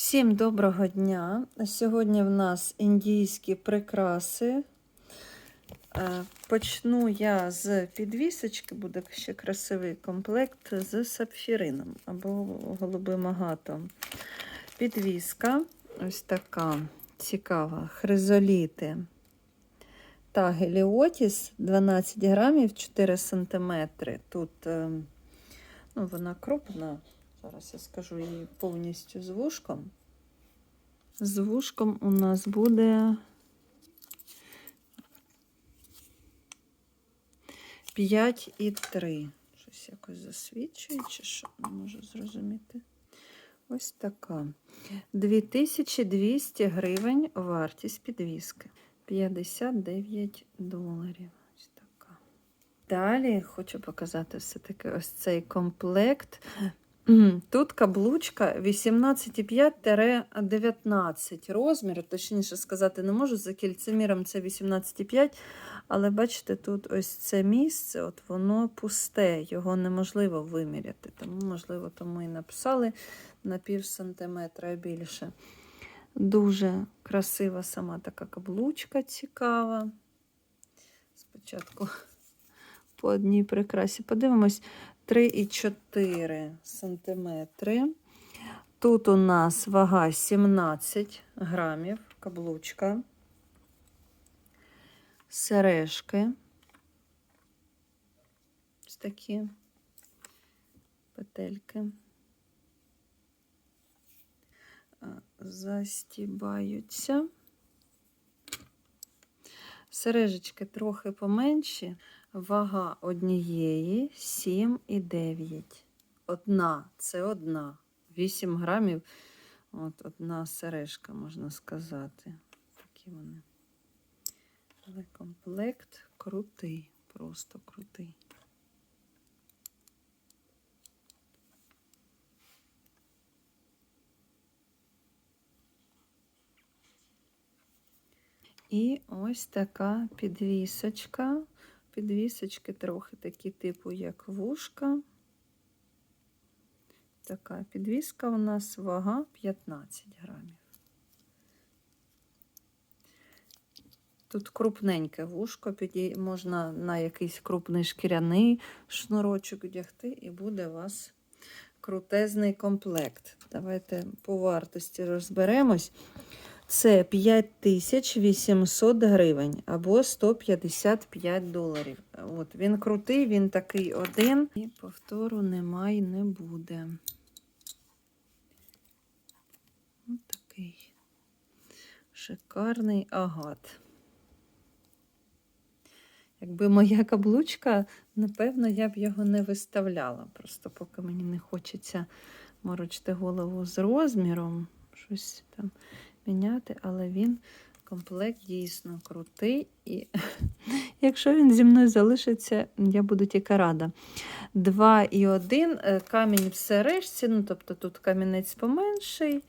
Всім доброго дня! Сьогодні в нас індійські прикраси. Е, Почну я з підвісочки, буде ще красивий комплект з сапфірином або голубим агатом. Підвіска ось така цікава, хризоліти та геліотіс 12 грамів 4 сантиметри. Тут е, ну, вона крупна. Зараз я скажу її повністю з вушком. З вушком у нас буде 5 і 3. Щось якось засвідчує, чи що не можу зрозуміти. Ось така. 2200 гривень вартість підвіски. 59 доларів. Ось така. Далі хочу показати все-таки ось цей комплект. Тут каблучка 18,5-19 розмір, точніше сказати, не можу, за кільцеміром це 18,5, але бачите, тут ось це місце, от воно пусте, його неможливо виміряти. Тому, можливо, тому і написали на пів сантиметра більше. Дуже красива сама така каблучка цікава. Спочатку по одній прикрасі. Подивимось. 3,4 сантиметри. Тут у нас вага 17 грамів, каблучка, сережки. Ось такі петельки. Застібаються. Сережечки трохи поменші. Вага однієї 7,9. Одна це одна. 8 грамів. От одна сережка, можна сказати. Такі вони. Але комплект крутий, просто крутий. І ось така підвісочка. Підвісочки трохи такі, типу, як вушка. Така підвіска у нас вага 15 грамів. Тут крупненьке вушко, можна на якийсь крупний шкіряний шнурочок одягти, і буде у вас крутезний комплект. Давайте по вартості розберемось. Це 5800 гривень або 155 доларів. От Він крутий, він такий один. І повтору немає, не буде. Ось такий шикарний агат. Якби моя каблучка, напевно, я б його не виставляла. Просто поки мені не хочеться морочити голову з розміром. Щось там міняти, але він комплект дійсно крутий. І якщо він зі мною залишиться, я буду тільки рада. 2 і 1 камінь в сережці, ну тобто тут камінець поменший,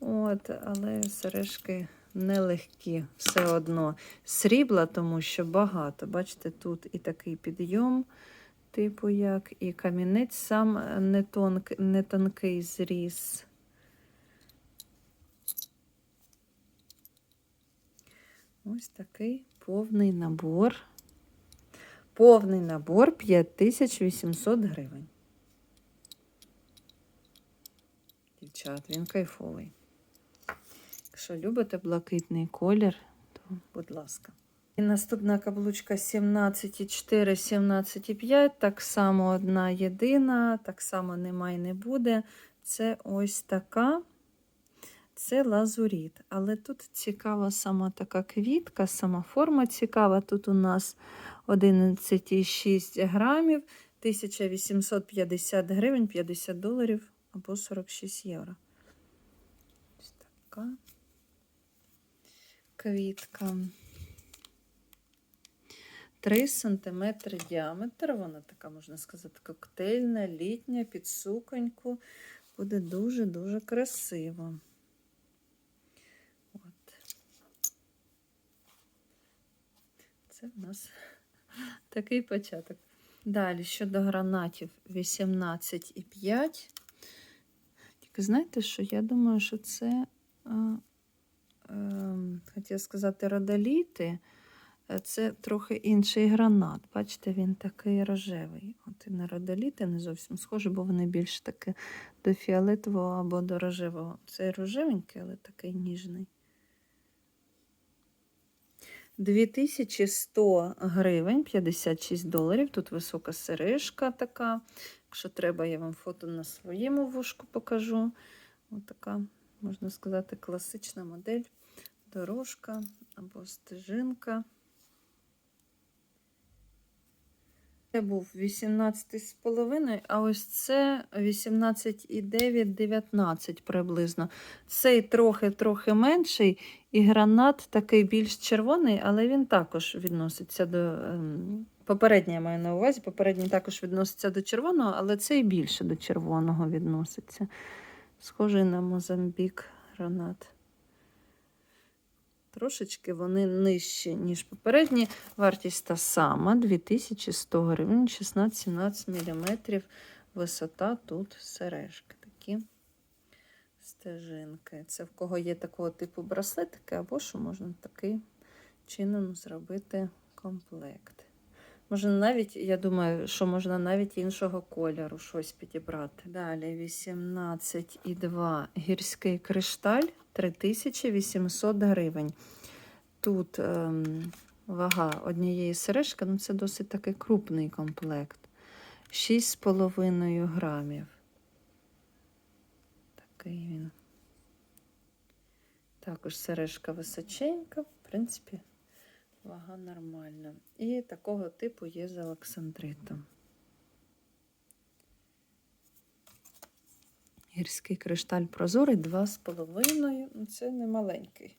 от, але сережки нелегкі, все одно. Срібла, тому що багато. Бачите, тут і такий підйом. Типу як, і камінець сам не, тонк, не тонкий зріз. Ось такий повний набор. Повний набор 5800 гривень. Дівчат, він кайфовий. Якщо любите блакитний колір, то будь ласка. І наступна каблучка 17,4, 17,5. Так само одна єдина, так само немає не буде. Це ось така. Це лазуріт. Але тут цікава сама така квітка, сама форма цікава. Тут у нас 11,6 грамів, 1850 гривень, 50 доларів або 46 євро. Ось така квітка. 3 см діаметр. Вона така, можна сказати, коктейльна, літня, під суконьку. Буде дуже-дуже красиво. Це в нас такий початок. Далі щодо гранатів 18,5. Тільки знаєте, що я думаю, що це, а, ем, хотіла сказати, родоліти. Е, Це трохи інший гранат. Бачите, він такий рожевий. От і на родоліти не зовсім схожі, бо вони більш таки до фіолетового або до рожевого. Це рожевенький, але такий ніжний. 2100 гривень, 56 доларів. Тут висока сережка така. Якщо треба, я вам фото на своєму вушку покажу. Ось така, можна сказати, класична модель. Дорожка або стежинка. Це був 18,5, а ось це 18,9-19 приблизно. Цей трохи-трохи менший, і гранат такий більш червоний, але він також відноситься до. ем, Попередній я маю на увазі, попередній також відноситься до червоного, але цей більше до червоного відноситься. Схожий на Мозамбік гранат. Трошечки вони нижчі, ніж попередні. Вартість та сама 2100 гривень, 16-17 мм. Висота тут сережки. Такі стежинки. Це в кого є такого типу браслетики, або що можна таким чином зробити комплект. Можна навіть, я думаю, що можна навіть іншого кольору щось підібрати. Далі 18,2 гірський кришталь 3800 гривень. Тут ем, вага однієї сережки, ну це досить такий крупний комплект. 6,5 грамів. Такий він. Також сережка височенька, в принципі, вага нормальна. І такого типу є з Олександритом. Гірський кришталь прозорий 2,5. Ну, Це не маленький.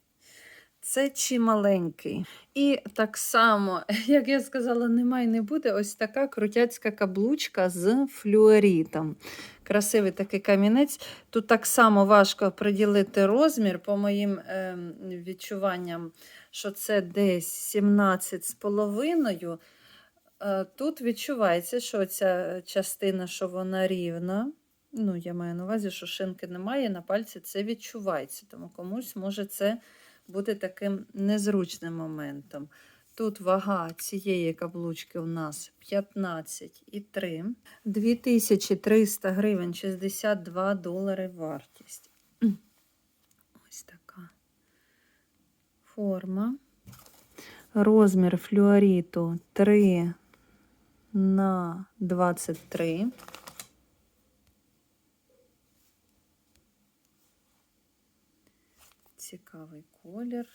Це чи маленький. І так само, як я сказала, немає не буде ось така крутяцька каблучка з флюорітом. Красивий такий камінець. Тут так само важко приділити розмір, по моїм е, відчуванням, що це десь 17,5. Е, Тут відчувається, що ця частина, що вона рівна. Ну, я маю на увазі, що шинки немає, на пальці це відчувається. Тому комусь може це бути таким незручним моментом. Тут вага цієї каблучки у нас 15,3. 2300 гривень 62 долари вартість. Ось така форма. Розмір флюоріту 3 на 23. Цікавий колір.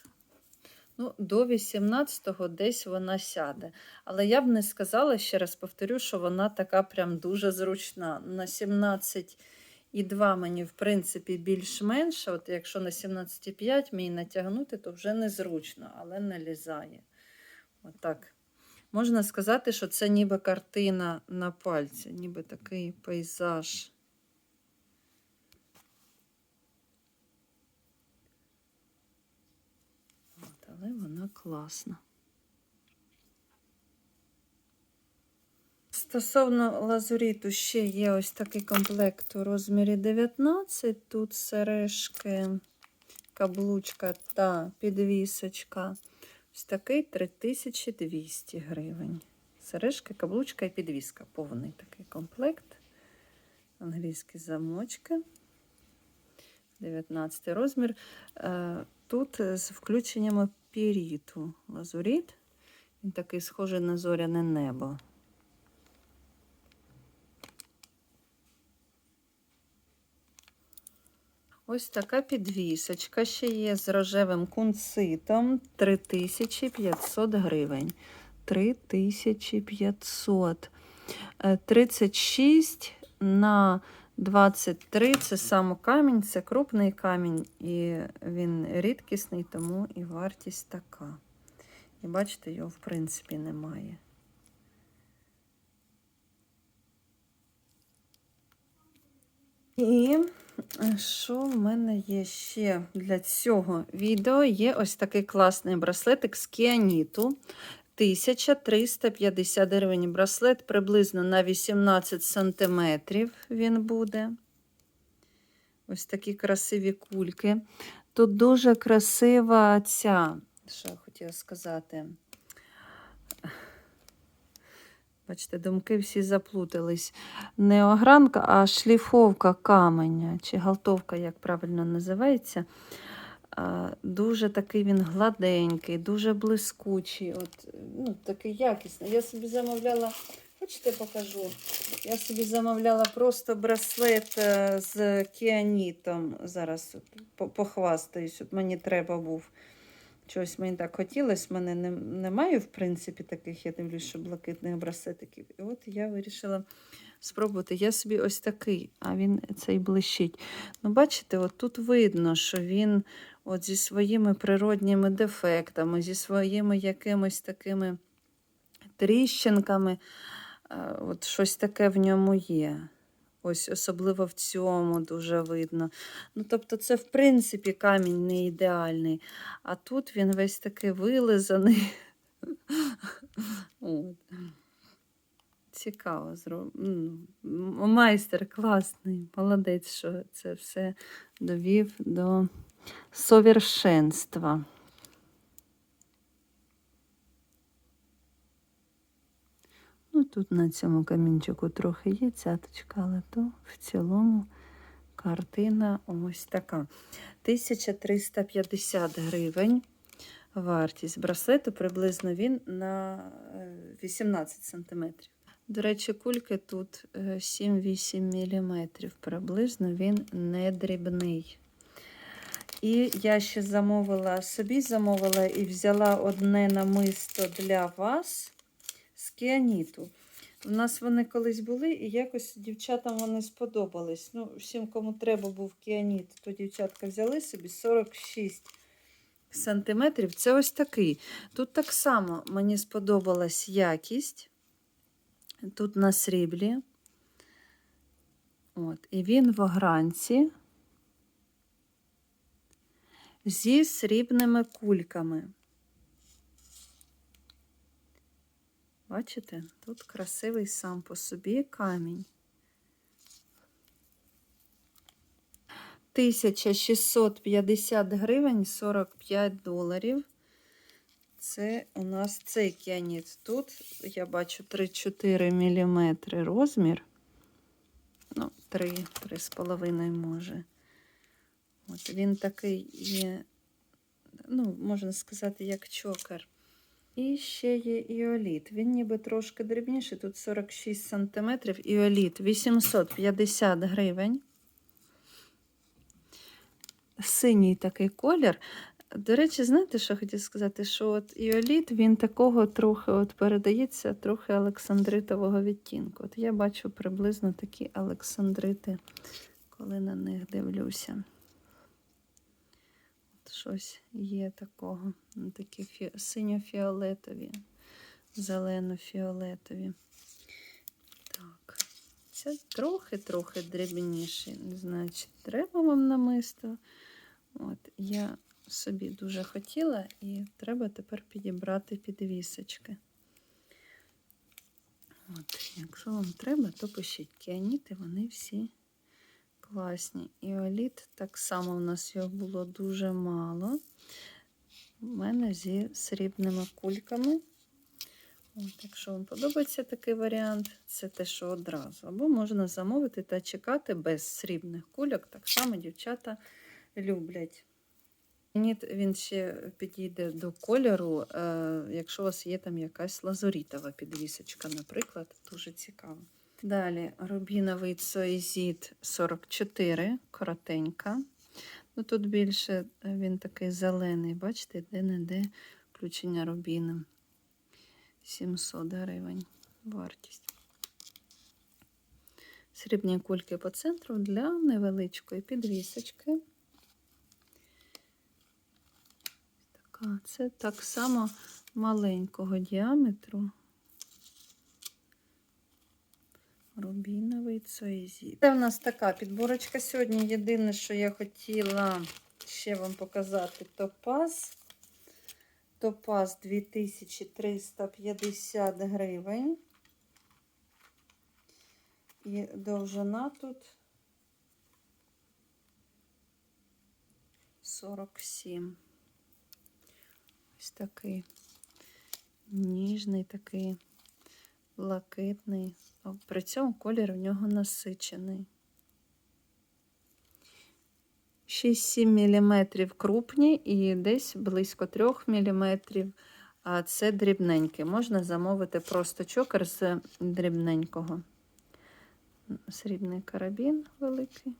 Ну, до 18-го десь вона сяде. Але я б не сказала, ще раз повторю, що вона така прям дуже зручна. На 17,2 мені, в принципі, більш-менше. От якщо на 17,5 мені натягнути, то вже незручно, але не лізає. Отак. Можна сказати, що це ніби картина на пальці, ніби такий пейзаж. От, але вона класна. Стосовно лазуріту ще є ось такий комплект у розмірі 19. Тут сережки, каблучка та підвісочка. Ось такий 3200 гривень. Сережка, каблучка і підвіска. Повний такий комплект. Англійські замочки. 19 розмір. Е, Тут з включеннями піріту лазуріт. Він такий схожий на зоряне небо. Ось така підвісочка ще є з рожевим кунцитом 3500 гривень. 3500. Е, 36 на 23 це саме камінь, це крупний камінь, і він рідкісний, тому і вартість така. І бачите, його, в принципі, немає. І що в мене є ще для цього відео? Є ось такий класний браслетик з кіаніту. 1350 гривень браслет, приблизно на 18 сантиметрів він буде. Ось такі красиві кульки. Тут дуже красива ця, що я хотіла сказати. Бачите, думки всі заплутались. Не огранка, а шліфовка каменя, чи галтовка, як правильно називається. Дуже такий він гладенький, дуже блискучий, от, ну, такий якісний. Я собі замовляла, хочете покажу? Я собі замовляла просто браслет е, з кіанітом. Зараз похвастаюсь, от мені треба був. Чогось мені так хотілося, в мене не, немає, в принципі, таких, я дивлюсь, що блакитних браслетиків. І от я вирішила спробувати. Я собі ось такий, а він цей блищить. Ну, бачите, от тут видно, що він от зі своїми природніми дефектами, зі своїми якимись такими тріщинками, е, от щось таке в ньому є. Ось особливо в цьому дуже видно. Ну, тобто, це, в принципі, камінь не ідеальний. А тут він весь такий вилизаний. Цікаво зроблено. Майстер класний, молодець, що це все довів до совершенства. Тут на цьому камінчику трохи є цяточка, але то в цілому картина ось така. 1350 гривень. Вартість браслету приблизно він на е, 18 см. До речі, кульки тут е, 7-8 мм. Приблизно він не дрібний. І я ще замовила собі замовила і взяла одне намисто для вас з кіаніту. У нас вони колись були, і якось дівчатам вони сподобались. Ну, всім, кому треба був кіаніт, то дівчатка взяли собі 46 сантиметрів. Це ось такий. Тут так само мені сподобалась якість. Тут на сріблі. От, і він в огранці зі срібними кульками. Бачите, тут красивий сам по собі камінь. 1650 гривень 45 доларів. Це у нас цей кіаніт. Тут я бачу 3-4 мм розмір. Ну, 3, 3,5 може. От він такий є, ну, можна сказати, як чокер. І ще є іоліт. Він ніби трошки дрібніший, тут 46 см. Іоліт 850 гривень. Синій такий колір. До речі, знаєте, що хотів сказати? Що от іоліт, він такого трохи от передається, трохи олександритового відтінку. От я бачу приблизно такі олександрити, коли на них дивлюся. Щось є такого. Ну, Такі фі... синьо-фіолетові, зелено-фіолетові. Так, це трохи-трохи дрібніший. Чи треба вам намисто. От, я собі дуже хотіла, і треба тепер підібрати підвісочки. От, якщо вам треба, то пишіть. Кіаніти, вони всі класні. Іоліт, так само у нас його було дуже мало. У мене зі срібними кульками. От, якщо вам подобається такий варіант, це те, що одразу. Або можна замовити та чекати без срібних кульок. Так само дівчата люблять. Він ще підійде до кольору, е, якщо у вас є там якась лазурітова підвісочка, наприклад, дуже цікаво. Далі рубіновий цоїзіт 44, коротенька. Ну, Тут більше е, він такий зелений, бачите, де-не-де включення рубіна. 700 гривень вартість. Срібні кульки по центру для невеличкої підвісочки. Така, це так само маленького діаметру. Рубіновий цоїзіт. Це в нас така підборочка сьогодні. Єдине, що я хотіла ще вам показати топаз. Топаз 2350 гривень. І довжина тут 47. Ось такий ніжний, такий блакитний. При цьому колір в нього насичений. 6-7 мм крупні і десь близько 3 мм. А це дрібненький. Можна замовити просто чокер з дрібненького. Срібний карабін великий.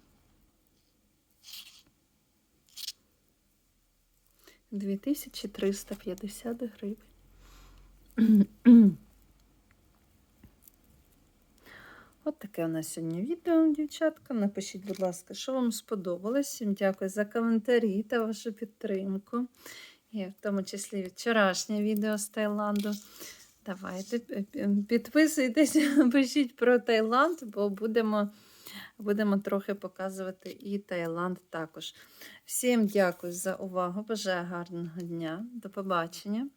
2350 гривень. От таке у нас сьогодні відео, дівчатка. Напишіть, будь ласка, що вам сподобалось. Всім дякую за коментарі та вашу підтримку. І в тому числі вчорашнє відео з Таїланду. Давайте підписуйтесь, пишіть про Таїланд, бо будемо, будемо трохи показувати і Таїланд також. Всім дякую за увагу. Бажаю гарного дня. До побачення.